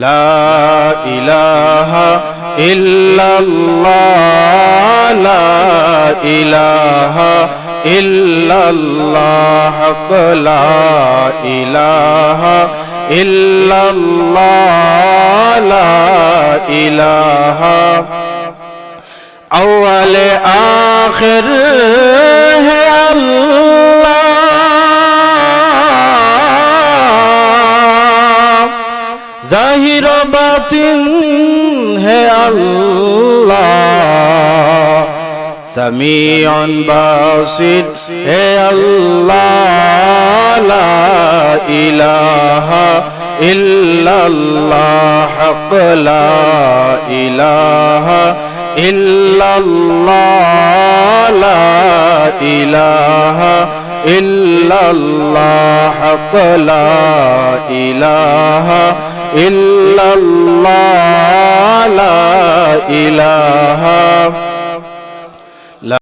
لا إله إلا الله لا إله إلا الله حق لا إله إلا الله لا إله أول آخر জাহির বাতিন হে আল্লাহ। সামিউন বাসির হে আল্লাহ, লা ইলাহা ইল্লাল্লাহ, হক লা ইলাহা ইল্লাল্লাহ ইল্লাল্লাহ লা ইলাহা